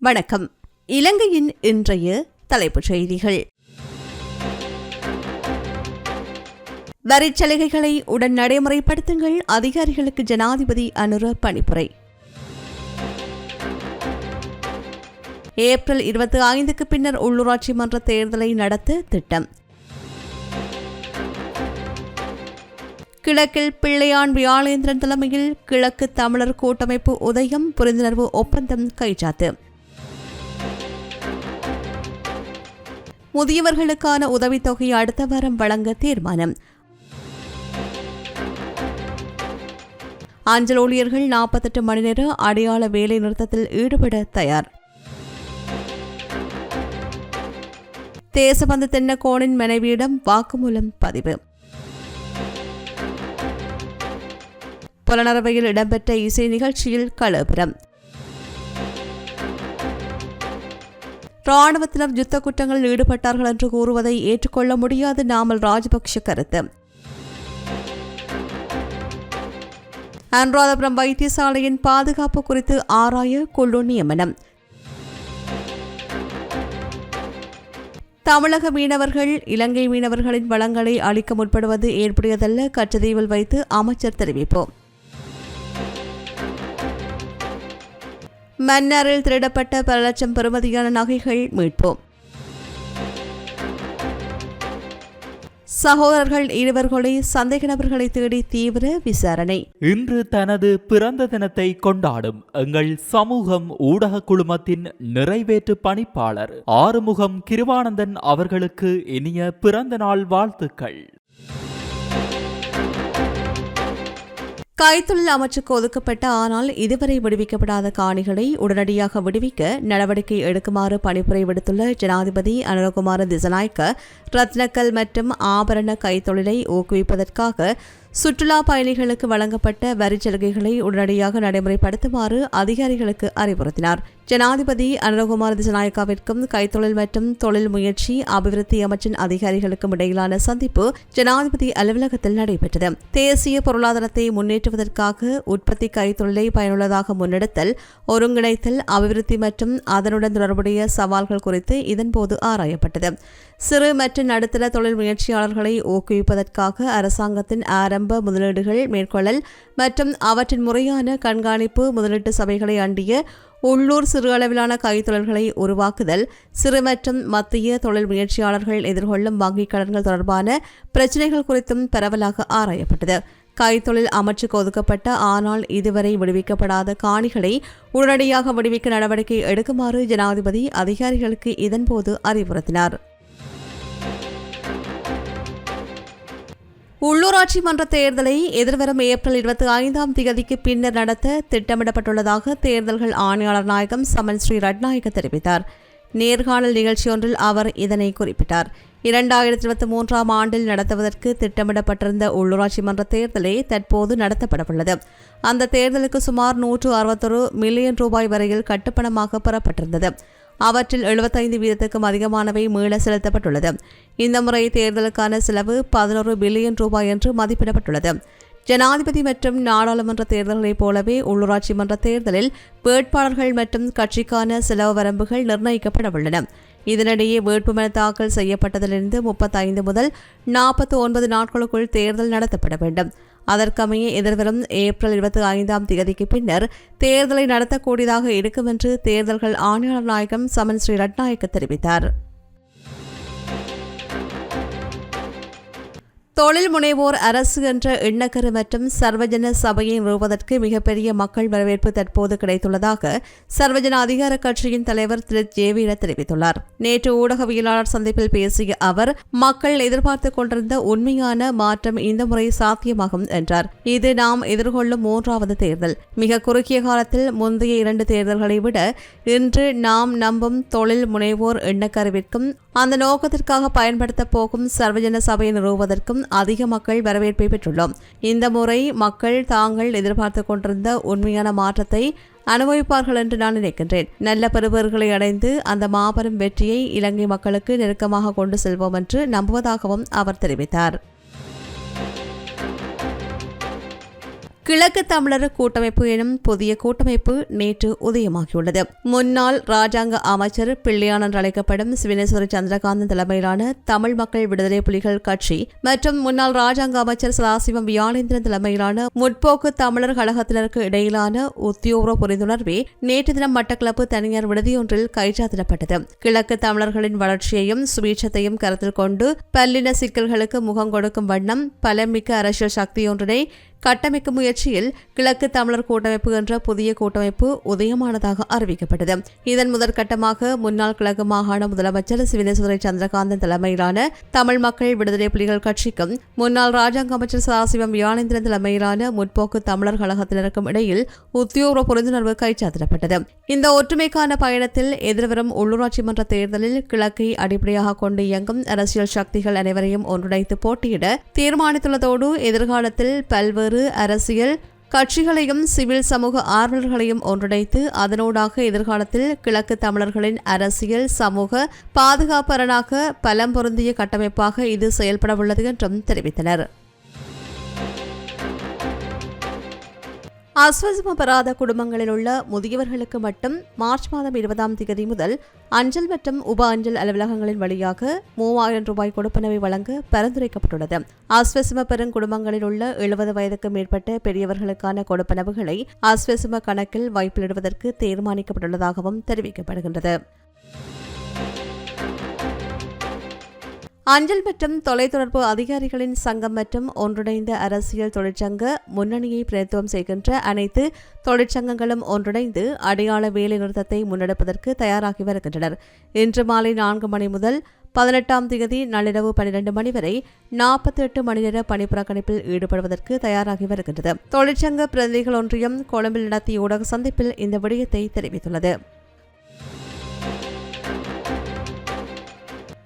வணக்கம். இலங்கையின் இன்றைய தலைப்புச் செய்திகள். வரிச்சலுகைகளை உடன் நடைமுறைப்படுத்துங்கள் அதிகாரிகளுக்கு ஜனாதிபதி அனுர பணிப்புரை. ஏப்ரல் இருபத்தி ஐந்துக்கு பின்னர் உள்ளூராட்சி மன்ற தேர்தலை நடத்த திட்டம். கிழக்கில் பிள்ளையான் வியாழேந்திரன் தலைமையில் கிழக்கு தமிழர் கூட்டமைப்பு உதயம் புரிந்துணர்வு ஒப்பந்தம் கைச்சாத்து. முதியவர்களுக்கான உதவித்தொகை அடுத்த வாரம் வழங்க தீர்மானம். அஞ்சல் ஊழியர்கள் நாற்பத்தெட்டு மணி நேர அடையாள வேலை நிறுத்தத்தில் ஈடுபட தயார். தேசபந்து தென்னக்கோனின் மனைவியிடம் வாக்குமூலம் பதிவு. புலனரவையில் இடம்பெற்ற இசை நிகழ்ச்சியில் கலவரம் ராணுவத்தினர் யுத்த குற்றங்களில் ஈடுபட்டார்கள் என்று கூறுவதை ஏற்றுக்கொள்ள முடியாது நாமல் ராஜபக்ஷ கருத்து. அனுராதபுரம் வைத்தியசாலையின் பாதுகாப்பு குறித்து ஆராய குழு நியமனம். தமிழக மீனவர்கள் இலங்கை மீனவர்களின் வளங்களை அளிக்க முற்படுவது ஏற்புடையதல்ல கச்சதீவில் வைத்து அமைச்சர் தெரிவிப்போம் மன்னாரில் திருடப்பட்ட பல லட்சம் பெறுமதியான நகைகள் மீட்போம். சகோதரர்கள் இருவர்களை சந்தேக நபர்களை தேடி தீவிர விசாரணை. இன்று தனது பிறந்த தினத்தை கொண்டாடும் எங்கள் சமூகம் ஊடக குழுமத்தின் நிறைவேற்று பணிப்பாளர் ஆறுமுகம் கிருவானந்தன் அவர்களுக்கு இனிய பிறந்த நாள் வாழ்த்துக்கள். கைத்தொழில் அமைச்சுக்கு ஒதுக்கப்பட்ட ஆனால் இதுவரை விடுவிக்கப்படாத காணிகளை உடனடியாக விடுவிக்க நடவடிக்கை எடுக்குமாறு பணிப்புரை விடுத்துள்ள ஜனாதிபதி அனுரகுமார திசநாயக்க ரத்னக்கல் மற்றும் ஆபரண கைத்தொழிலை ஊக்குவிப்பதற்காக சுற்றுலா பயணிகளுக்கு வழங்கப்பட்ட வரிச் சலுகைகளை உடனடியாக நடைமுறைப்படுத்துமாறு அதிகாரிகளுக்கு அறிவுறுத்தினார். ஜனாதிபதி அனுரகுமார் திசநாயக்காவிற்கும் கைத்தொழில் மற்றும் தொழில் முயற்சி அபிவிருத்தி அமைச்சின் அதிகாரிகளுக்கும் இடையிலான சந்திப்பு ஜனாதிபதி அலுவலகத்தில் நடைபெற்றது. தேசிய பொருளாதாரத்தை முன்னேற்றுவதற்காக உற்பத்தி கைத்தொழிலை பயனுள்ளதாக முன்னெடுத்தல் ஒருங்கிணைத்தல் அபிவிருத்தி மற்றும் அதனுடன் தொடர்புடைய சவால்கள் குறித்து இதன்போது ஆராயப்பட்டது. சிறு மற்றும் நடுத்தர தொழில் முயற்சியாளர்களை ஊக்குவிப்பதற்காக அரசாங்கத்தின் ஆரம்ப முதலீடுகள் மேற்கொள்ளல் மற்றும் அவற்றின் முறையான கண்காணிப்பு முதலீட்டு சபைகளை அண்டிய உள்ளூர் சிறு அளவிலான கைத்தொழில்களை உருவாக்குதல் சிறு மற்றும் மத்திய தொழில் முயற்சியாளர்கள் எதிர்கொள்ளும் வங்கிக் கடன்கள் தொடர்பான பிரச்சினைகள் குறித்தும் பரவலாக ஆராயப்பட்டது. கைத்தொழில் அமைச்சுக்கு ஒதுக்கப்பட்ட ஆனால் இதுவரை விடுவிக்கப்படாத காணிகளை உடனடியாக விடுவிக்க நடவடிக்கை எடுக்குமாறு ஜனாதிபதி அதிகாரிகளுக்கு இதன்போது அறிவுறுத்தினார். உள்ளூராட்சி மன்ற தேர்தலை எதிர்வரும் ஏப்ரல் இருபத்தி ஐந்தாம் தேதிக்கு பின்னர் நடத்த திட்டமிடப்பட்டுள்ளதாக தேர்தல்கள் ஆணையாளர் நாயகம் சமன் ஸ்ரீ ரட்நாயக்க தெரிவித்தார். நேர்காணல் நிகழ்ச்சியொன்றில் அவர் இதனை குறிப்பிட்டார். இரண்டாயிரத்தி இருபத்தி மூன்றாம் ஆண்டில் நடத்துவதற்கு திட்டமிடப்பட்டிருந்த உள்ளூராட்சி மன்ற தேர்தலே தற்போது நடத்தப்படவுள்ளது. அந்த தேர்தலுக்கு சுமார் நூற்று அறுபத்தொரு மில்லியன் ரூபாய் வரையில் கட்டுப்பணமாக பெறப்பட்டிருந்தது. அவற்றில் எழுபத்தைந்து வீதத்துக்கும் அதிகமானவை மீள செலுத்தப்பட்டுள்ளது. இந்த முறை தேர்தலுக்கான செலவு பதினோரு பில்லியன் ரூபாய் என்று மதிப்பிடப்பட்டுள்ளது. ஜனாதிபதி மற்றும் நாடாளுமன்ற தேர்தல்களைப் போலவே உள்ளூராட்சி மன்ற தேர்தலில் வேட்பாளர்கள் மற்றும் கட்சிக்கான செலவு வரம்புகள் நிர்ணயிக்கப்படவுள்ளன. இதனிடையே வேட்புமனு தாக்கல் செய்யப்பட்டதிலிருந்து முப்பத்தைந்து முதல் நாற்பத்தி ஒன்பது நாட்களுக்குள் தேர்தல் நடத்தப்பட வேண்டும். அதற்கமைய எதிர்வரும் ஏப்ரல் இருபத்தி ஐந்தாம் தேதிக்கு பின்னர் தேர்தலை நடத்தக்கூடியதாக இருக்கும் என்று தேர்தல்கள் ஆணையாளர் நாயகம் சமன் ஸ்ரீ ரட்நாயக்க தெரிவித்தார். தொழில் முனைவோர் அரசு என்ற எண்ணக்கரு மற்றும் சர்வஜன சபையை நிறுவுவதற்கு மிகப்பெரிய மக்கள் வரவேற்பு தற்போது கிடைத்துள்ளதாக சர்வஜன அதிகார கட்சியின் தலைவர் திரு. ஜேவீர தெரிவித்துள்ளார். நேற்று ஊடகவியலாளர் சந்திப்பில் பேசிய அவர் மக்கள் எதிர்பார்த்துக் கொண்டிருந்த உண்மையான மாற்றம் இந்த முறை சாத்தியமாகும் என்றார். இது நாம் எதிர்கொள்ளும் மூன்றாவது தேர்தல். மிக குறுகிய காலத்தில் முந்தைய இரண்டு தேர்தல்களை விட இன்று நாம் நம்பும் தொழில் முனைவோர் எண்ணக்கருவிற்கும் அந்த நோக்கத்திற்காக பயன்படுத்த போகும் சர்வஜன சபையை நிறுவுவதற்கும் அதிக மக்கள் வரவேற்பை பெற்றுள்ளோம். இந்த முறை மக்கள் தாங்கள் எதிர்பார்த்து கொண்டிருந்த உண்மையான மாற்றத்தை அனுபவிப்பார்கள் என்று நான் நினைக்கின்றேன். நல்ல பெறுபவர்களை அடைந்து அந்த மாபெரும் வெற்றியை இலங்கை மக்களுக்கு நெருக்கமாக கொண்டு செல்வோம் என்று நம்புவதாகவும் அவர் தெரிவித்தார். கிழக்கு தமிழர் கூட்டமைப்பு எனும் புதிய கூட்டமைப்பு நேற்று உதயமாகியுள்ளது. முன்னாள் ராஜாங்க அமைச்சர் பிள்ளையான் என்று அழைக்கப்படும் சிவனேஸ்வரி சந்திரகாந்தன் தலைமையிலான தமிழ் மக்கள் விடுதலை புலிகள் கட்சி மற்றும் முன்னாள் ராஜாங்க அமைச்சர் சதாசிவம் வியாழேந்திரன் தலைமையிலான முற்போக்கு தமிழர் கழகத்தினருக்கு இடையிலான உத்தியோக புரிந்துணர்வே நேற்று தினம் மட்டக்களப்பு தனியார் விடுதியொன்றில் கைச்சாத்திடப்பட்டது. கிழக்கு தமிழர்களின் வளர்ச்சியையும் சுபீட்சத்தையும் கருத்தில் கொண்டு பல்லின சிக்கல்களுக்கு முகம் கொடுக்கும் வண்ணம் பலமிக்க அரசியல் சக்தியொன்றினை கட்டமைக்கும் முயற்சியில் கிழக்கு தமிழர் கூட்டமைப்பு என்ற புதிய கூட்டமைப்பு உதயமானதாக அறிவிக்கப்பட்டது. இதன் முதற்கட்டமாக முன்னாள் கிழக்கு மாகாண முதலமைச்சர் சிவனேஸ்வரி சந்திரகாந்தன் தலைமையிலான தமிழ் மக்கள் விடுதலை புலிகள் கட்சிக்கும் முன்னாள் ராஜாங்க அமைச்சர் சதாசிவம் யானேந்திரன் தலைமையிலான முற்போக்கு தமிழர் கழகத்தினருக்கும் இடையில் உத்தியோக புரிந்துணர்வு கைச்சாத்திடப்பட்டது. இந்த ஒற்றுமைக்கான பயணத்தில் எதிர்வரும் உள்ளூராட்சி மன்ற தேர்தலில் கிழக்கை அடிப்படையாக கொண்டு இயங்கும் அரசியல் சக்திகள் அனைவரையும் ஒன்றிணைத்து போட்டியிட தீர்மானித்துள்ளதோடு எதிர்காலத்தில் பல்வேறு அரசியல் கட்சிகளையும் சிவில் சமூக ஆர்வலர்களையும் ஒன்றிணைத்து அதனூடாக எதிர்காலத்தில் கிழக்கு தமிழர்களின் அரசியல் சமூக பாதுகாப்பரனாக பலம் பொருந்திய கட்டமைப்பாக இது செயல்படவுள்ளது என்றும் தெரிவித்தனர். அஸ்வசம பெறாத குடும்பங்களில் உள்ள முதியவர்களுக்கு மட்டும் மார்ச் மாதம் இருபதாம் தேதி முதல் அஞ்சல் மற்றும் உப அஞ்சல் அலுவலகங்களின் வழியாக மூவாயிரம் ரூபாய் கொடுப்பனவை வழங்க பரிந்துரைக்கப்பட்டுள்ளது. அஸ்வசம பெறும் குடும்பங்களில் உள்ள எழுபது வயதுக்கு மேற்பட்ட பெரியவர்களுக்கான கொடுப்பனவுகளை அஸ்வசம கணக்கில் வைப்பிலிடுவதற்கு தீர்மானிக்கப்பட்டுள்ளதாகவும் தெரிவிக்கப்படுகின்றது. அஞ்சல் மற்றும் தொலைத்தொடர்பு அதிகாரிகளின் சங்கம் மற்றும் ஒன்றிணைந்த அரசியல் தொழிற்சங்க முன்னணியை பிரதித்துவம் செய்கின்ற அனைத்து தொழிற்சங்கங்களும் ஒன்றிணைந்து அடையாள வேலை நிறுத்தத்தை முன்னெடுப்பதற்கு தயாராகி வருகின்றனர். இன்று மாலை நான்கு மணி முதல் பதினெட்டாம் தேதி நள்ளிரவு பனிரெண்டு மணி வரை நாற்பத்தி எட்டு மணி நேர பணிப்புறக்கணிப்பில் ஈடுபடுவதற்கு தயாராகி வருகின்றது. தொழிற்சங்க பிரதிநிதிகள் ஒன்றியம் கொழும்பில் நடத்திய ஊடக சந்திப்பில் இந்த விடயத்தை தெரிவித்துள்ளது.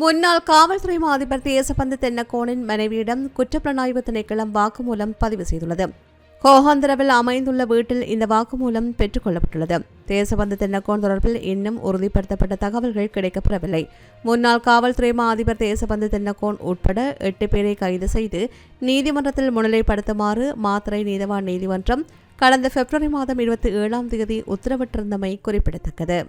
முன்னாள் காவல்துறை அதிபர் தேசபந்து தென்னக்கோனின் மனைவியிடம் குற்றப்புலனாய்வு திணைக்களம் வாக்குமூலம் பதிவு செய்துள்ளது. கோஹாந்திரவில் அமைந்துள்ள வீட்டில் இந்த வாக்குமூலம் பெற்றுக் கொள்ளப்பட்டுள்ளது. தேசபந்து தென்னக்கோன் தொடர்பில் இன்னும் உறுதிப்படுத்தப்பட்ட தகவல்கள் கிடைக்கப்பெறவில்லை. முன்னாள் காவல்துறை மா அதிபர் தேசபந்து தென்னக்கோன் உட்பட எட்டு பேரை கைது செய்து நீதிமன்றத்தில் முன்னிலைப்படுத்துமாறு மாத்திரை நீதவான் நீதிமன்றம் கடந்த பிப்ரவரி மாதம் இருபத்தி ஏழாம் தேதி உத்தரவிட்டிருந்தமை குறிப்பிடத்தக்கது.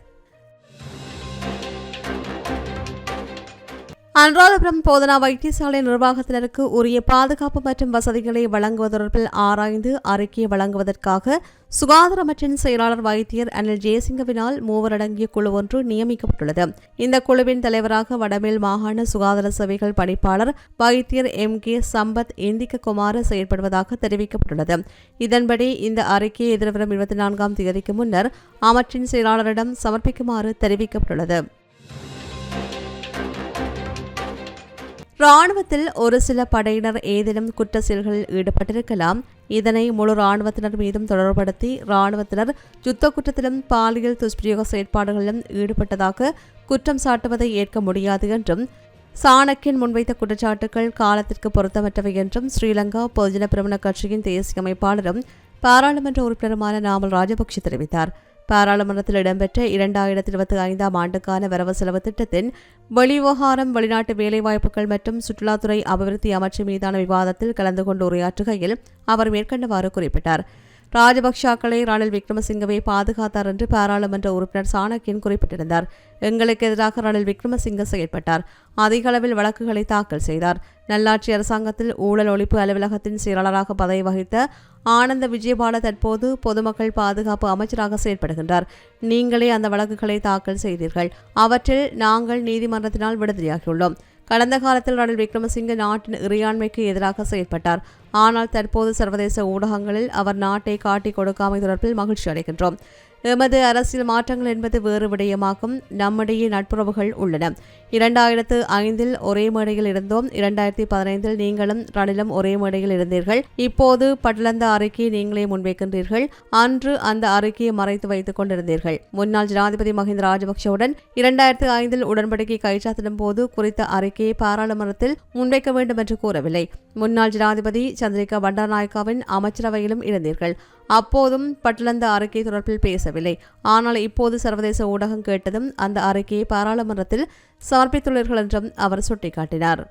அனுராதபுரம் போதனா வைத்தியசாலை நிர்வாகத்தினருக்கு உரிய பாதுகாப்பு மற்றும் வசதிகளை வழங்குவது தொடர்பில் ஆராய்ந்து அறிக்கையை வழங்குவதற்காக சுகாதார அமைச்சின் செயலாளர் வைத்தியர் அனில் ஜெயசிங்கவினால் மூவர் அடங்கிய குழு ஒன்று நியமிக்கப்பட்டுள்ளது. இந்த குழுவின் தலைவராக வடமேல் மாகாண சுகாதார சேவைகள் பணிப்பாளர் வைத்தியர் எம். கே. சம்பத் இந்திக்க குமார செயல்படுவதாக தெரிவிக்கப்பட்டுள்ளது. இதன்படி இந்த அறிக்கையை எதிர்வரும் இருபத்தி நான்காம் தேதிக்கு முன்னர் அமைச்சின் செயலாளரிடம் சமர்ப்பிக்குமாறு தெரிவிக்கப்பட்டுள்ளது. ராணுவத்தில் ஒரு சில படையினர் ஏதேனும் குற்ற செயல்களில் ஈடுபட்டிருக்கலாம். இதனை முழு ராணுவத்தினர் மீதும் தொடர்படுத்தி ராணுவத்தினர் யுத்த குற்றத்திலும் பாலியல் துஷ்பிரயோக செயற்பாடுகளிலும் ஈடுபட்டதாக குற்றம் சாட்டுவதை ஏற்க முடியாது என்றும் சாணக்கியன் முன்வைத்த குற்றச்சாட்டுகள் காலத்திற்கு பொருத்தமற்றவை என்றும் ஸ்ரீலங்கா பொதுஜன பிரமண கட்சியின் தேசிய அமைப்பாளரும் பாராளுமன்ற உறுப்பினருமான நாமல் ராஜபக்ஷ தெரிவித்தார். பாராளுமன்றத்தில் இடம்பெற்ற இரண்டாயிரத்தி இருபத்தி ஐந்தாம் ஆண்டுக்கான வரவு செலவு திட்டத்தின் வெளிவிவகாரம் வெளிநாட்டு வேலைவாய்ப்புகள் மற்றும் சுற்றுலாத்துறை அபிவிருத்தி அமைச்சு மீதான விவாதத்தில் கலந்து கொண்டு உரையாற்றுகையில் அவர் மேற்கண்டவாறு குறிப்பிட்டார். ராஜபக்சாக்களை ரணில் விக்ரமசிங்கவை பாதுகாத்தார் என்று பாராளுமன்ற உறுப்பினர் சாணக்கியன் குறிப்பிட்டிருந்தார். எங்களுக்கு எதிராக ரணில் விக்ரமசிங்க செயற்பட்டார். அதிக அளவில் வழக்குகளை தாக்கல் செய்தார். நல்லாட்சி அரசாங்கத்தில் ஊழல் ஒழிப்பு அலுவலகத்தின் செயலாளராக பதவி வகித்த ஆனந்த விஜயபால தற்போது பொதுமக்கள் பாதுகாப்பு அமைச்சராக செயல்படுகின்றார் நீங்களே அந்த வழக்குகளை தாக்கல் செய்தீர்கள். அவற்றில் நாங்கள் நீதிமன்றத்தினால் விடுதலையாகியுள்ளோம். கடந்த காலத்தில் ரணில் விக்ரமசிங்க நாட்டின் இறையாண்மைக்கு எதிராக செயல்பட்டார் ஆனால் தற்போது சர்வதேச ஊடகங்களில் அவர் நாட்டை காட்டிக் கொடுக்காமை தொடர்பில் மகிழ்ச்சி அடைகின்றோம். எமது அரசியல் மாற்றங்கள் என்பது வேறு விடயமாகும். நம்மிடையே நட்புறவுகள் உள்ளன. இரண்டாயிரத்து ஐந்தில் ஒரே மேடையில் இருந்தோம். இரண்டாயிரத்தி பதினைந்தில் நீங்களும் ரணிலும் ஒரே மேடையில் இருந்தீர்கள். இப்போது படலந்த அறிக்கையை நீங்களே முன்வைக்கின்றீர்கள். அன்று அந்த அறிக்கையை மறைத்து வைத்துக் கொண்டிருந்தீர்கள். முன்னாள் ஜனாதிபதி மஹிந்த ராஜபக்சவுடன் இரண்டாயிரத்து ஐந்தில் உடன்படிக்கை கைச்சாத்திடும் போது குறித்த அறிக்கையை பாராளுமன்றத்தில் முன்வைக்க வேண்டும் என்று கூறவில்லை. முன்னாள் ஜனாதிபதி சந்திரிகா பண்டாநாயக்காவின் அமைச்சரவையிலும் இருந்தீர்கள். அப்போதும் பட்டலந்த அறிக்கை தொடர்பில் பேசவில்லை. ஆனால் இப்போது சர்வதேச ஊடகம் கேட்டதும் அந்த அறிக்கையை பாராளுமன்றத்தில் சமர்ப்பித்துள்ளீர்கள் என்றும் அவர் சுட்டிக்காட்டினார்.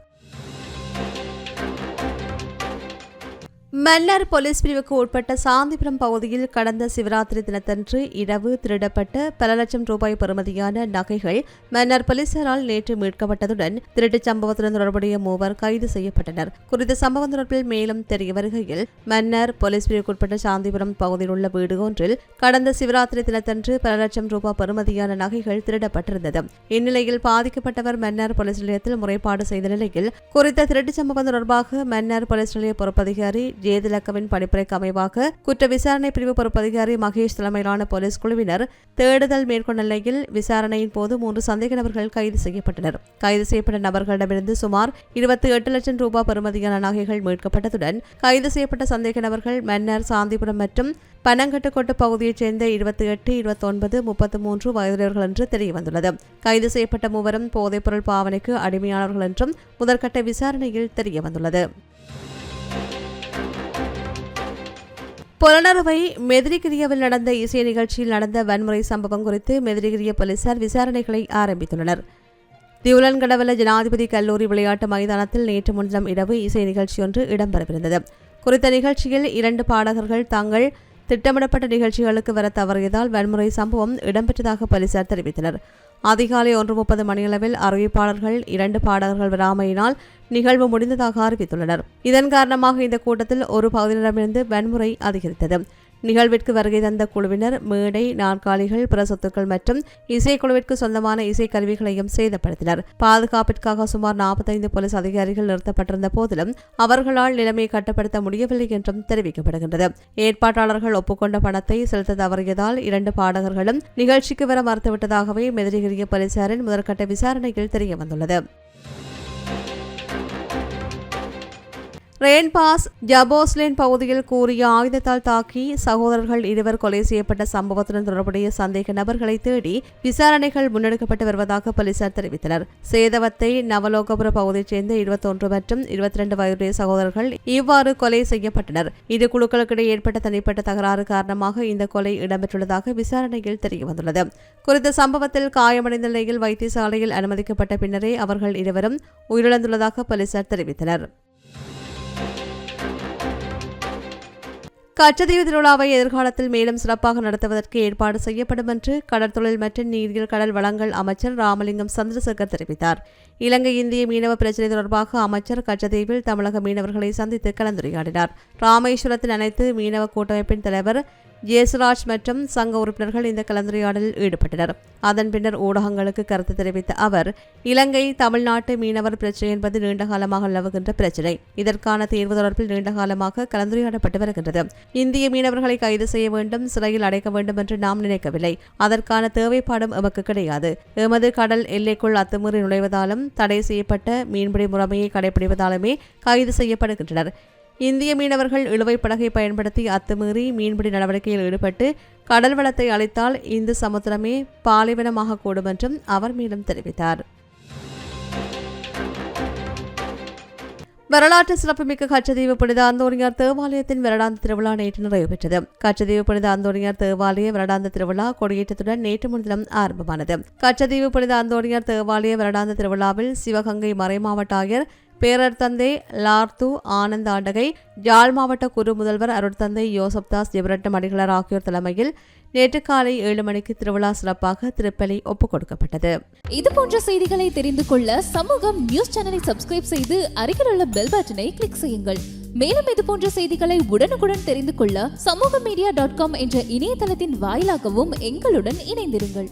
மன்னார் போலீஸ் பிரிவுக்கு உட்பட்ட சாந்திபுரம் பகுதியில் கடந்த சிவராத்திரி தினத்தன்று இரவு திருடப்பட்ட பல லட்சம் ரூபாய் பெறுமதியான நகைகள் மன்னார் போலீசாரால் நேற்று மீட்கப்பட்டதுடன் திருட்டுச் சம்பவத்துடன் தொடர்புடைய மூவர் கைது செய்யப்பட்டனர். குறித்த சம்பவம் தொடர்பில் மேலும் தெரிய வருகையில் மன்னார் போலீஸ் பிரிவுக்கு உட்பட்ட சாந்திபுரம் பகுதியில் உள்ள வீடு ஒன்றில் கடந்த சிவராத்திரி தினத்தன்று பல லட்சம் ரூபாய் பெறுமதியான நகைகள் திருடப்பட்டிருந்தது. இந்நிலையில் பாதிக்கப்பட்டவர் மன்னார் போலீஸ் நிலையத்தில் முறைப்பாடு செய்த நிலையில் குறித்த திருட்டுச் சம்பவம் தொடர்பாக மன்னார் போலீஸ் நிலைய பொறுப்பதிகாரி ஜெயதிலக்கவின் பணிப்புரைக்கு அமைவாக குற்ற விசாரணை பிரிவு பொறுப்பதிகாரி மகேஷ் தலைமையிலான போலீஸ் குழுவினர் தேடுதல் மேற்கொண்ட நிலையில் விசாரணையின் போது மூன்று சந்தேக நபர்கள் கைது செய்யப்பட்டனர். கைது செய்யப்பட்ட நபர்களிடமிருந்து சுமார் இருபத்தி எட்டு லட்சம் ரூபாய் பெறுமதியான நகைகள் மீட்கப்பட்டதுடன் கைது செய்யப்பட்ட சந்தேக நபர்கள் மன்னர் சாந்திபுரம் மற்றும் பனங்கட்டுக்கோட்டு பகுதியைச் சேர்ந்த இருபத்தி எட்டு இருபத்தொன்பது முப்பத்தி மூன்று வயதுடையவர்கள் என்று தெரியவந்துள்ளது. கைது செய்யப்பட்ட மூவரும் போதைப்பொருள் பாவனைக்கு அடிமையானவர்கள் என்றும் முதற்கட்ட விசாரணையில் தெரியவந்துள்ளது. புலனறுவை மெதிரிகிரியவில் நடந்த இசை நிகழ்ச்சியில் நடந்த வன்முறை சம்பவம் குறித்து மெதிரிகிரிய போலீசார் விசாரணைகளை ஆரம்பித்துள்ளனர். திவுலன்கடவல ஜனாதிபதி கல்லூரி விளையாட்டு மைதானத்தில் நேற்று முன்தினம் இரவு இசை நிகழ்ச்சியொன்று இடம்பெறவிருந்தது. குறித்த நிகழ்ச்சியில் இரண்டு பாடகர்கள் தாங்கள் திட்டமிடப்பட்ட நிகழ்ச்சிகளுக்கு வர தவறியதால் வன்முறை சம்பவம் இடம்பெற்றதாக போலீசார் தெரிவித்தனர். அதிகாலை ஒன்று முப்பது மணியளவில் அறிவிப்பாளர்கள் இரண்டு பாடகர்கள் வராமையினால் நிகழ்வு முடிந்ததாக அறிவித்துள்ளனர். இதன் காரணமாக இந்த கூட்டத்தில் ஒரு பகுதியினரிடமிருந்து வன்முறை அதிகரித்தது. நிகழ்விற்கு வருகை தந்த குழுவினர் மேடை நாற்காலிகள் பிற சொத்துக்கள் மற்றும் இசைக்குழுவிற்கு சொந்தமான இசைக்கருவிகளையும் சேதப்படுத்தினர். பாதுகாப்பிற்காக சுமார் நாற்பத்தைந்து போலீஸ் அதிகாரிகள் நிறுத்தப்பட்டிருந்த போதிலும் அவர்களால் நிலைமையை கட்டுப்படுத்த முடியவில்லை என்றும் தெரிவிக்கப்படுகின்றது. ஏற்பாட்டாளர்கள் ஒப்புக்கொண்ட பணத்தை செலுத்த தவறியதால் இரண்டு பாடகர்களும் நிகழ்ச்சிக்கு வர மறுத்துவிட்டதாகவே மெதிரிகிரிய போலீசாரின் முதற்கட்ட விசாரணையில் தெரியவந்துள்ளது. ரெயின்பாஸ் ஜபோஸ்லேன் பகுதியில் கூறிய ஆயுதத்தால் தாக்கி சகோதரர்கள் இருவர் கொலை செய்யப்பட்ட சம்பவத்துடன் தொடர்புடைய சந்தேக நபர்களை தேடி விசாரணைகள் முன்னெடுக்கப்பட்டு வருவதாக போலீசார் தெரிவித்தனர். சேதவத்தை நவலோகபுர பகுதியைச் சேர்ந்த இருபத்தொன்று மற்றும் இருபத்தி ரெண்டு வயதுடைய சகோதரர்கள் இவ்வாறு கொலை செய்யப்பட்டனர். இரு குழுக்களுக்கிடையே ஏற்பட்ட தனிப்பட்ட தகராறு காரணமாக இந்த கொலை இடம்பெற்றுள்ளதாக விசாரணையில் தெரியவந்துள்ளது. குறித்த சம்பவத்தில் காயமடைந்த நிலையில் வைத்தியசாலையில் அனுமதிக்கப்பட்ட பின்னரே அவர்கள் இருவரும் உயிரிழந்துள்ளதாக போலீசார் தெரிவித்தனர். கச்சதீவு திருவிழாவை எதிர்காலத்தில் மேலும் சிறப்பாக நடத்துவதற்கு ஏற்பாடு செய்யப்படும் என்று கடற்தொழில் மற்றும் நீரியல் கடல் வளங்கள் அமைச்சர் ராமலிங்கம் சந்திரசேகர் தெரிவித்தார். இலங்கை இந்திய மீனவ பிரச்சினை தொடர்பாக அமைச்சர் கச்சதீவில் தமிழக மீனவர்களை சந்தித்து கலந்துரையாடினார். ராமேஸ்வரத்தில் அனைத்து மீனவ கூட்டமைப்பின் தலைவர் ஜேசுராஜ் மற்றும் சங்க உறுப்பினர்கள் இந்த கலந்துரையாடலில் ஈடுபட்டனர். அதன் பின்னர் ஊடகங்களுக்கு கருத்து தெரிவித்த அவர் இலங்கை தமிழ்நாட்டு மீனவர் பிரச்சனை என்பது நீண்டகாலமாக நிலவுகின்ற பிரச்சினை. இதற்கான தீர்வு தொடர்பில் நீண்டகாலமாக கலந்துரையாடப்பட்டு வருகின்றது. இந்திய மீனவர்களை கைது செய்ய வேண்டும் சிறையில் அடைக்க வேண்டும் என்று நாம் நினைக்கவில்லை. அதற்கான தேவைப்பாடும் எமக்கு கிடையாது. எமது கடல் எல்லைக்குள் அத்துமீறி நுழைவதாலும் தடை செய்யப்பட்ட மீன்பிடி முறைமையை கடைபிடிப்பதாலுமே கைது செய்யப்படுகின்றனர். இந்திய மீனவர்கள் இழுவை படகை பயன்படுத்தி அத்துமீறி மீன்பிடி நடவடிக்கையில் ஈடுபட்டு கடல் வளத்தை அளித்தால் இந்து சமுத்திரமே பாலைவனமாக கூடும் என்றும் அவர் மேலும் தெரிவித்தார். வரலாற்று சிறப்புமிக்க கச்சதீவு புனித அந்தோணியார் தேவாலயத்தின் வருடாந்த திருவிழா நேற்று நிறைவு பெற்றது. கச்சதீவு புனித அந்தோணியார் தேவாலய வருடாந்த திருவிழா கொடியேற்றத்துடன் நேற்று முன்தினம் ஆரம்பமானது. கச்சதீவு புனித அந்தோணியார் தேவாலய வருடாந்த திருவிழாவில் சிவகங்கை மறைமாவட்ட ஆயர் பேரர் தந்தை லார்த்து ஆனந்த் ஆண்டகை ஜாழ் மாவட்ட குரு முதல்வர் அருட்தந்தை யோசப் தாஸ் ஜெபரட்டம் அடிகளார் ஆகியோர் தலைமையில் நேற்று காலை ஏழு மணிக்கு திருவிழா சிறப்பாக திருப்பலி ஒப்புக் கொடுக்கப்பட்டது. இது போன்ற செய்திகளை தெரிந்து கொள்ள சமூகம் நியூஸ் சேனலை சப்ஸ்கிரைப் செய்து அருகில் உள்ள பெல் பட்டனை கிளிக் செய்யுங்கள். மேலும் இது போன்ற செய்திகளை உடனுக்குடன் தெரிந்து கொள்ள சமூக மீடியா டாட் காம் என்ற இணையதளத்தின் வாயிலாகவும் எங்களுடன் இணைந்திருங்கள்.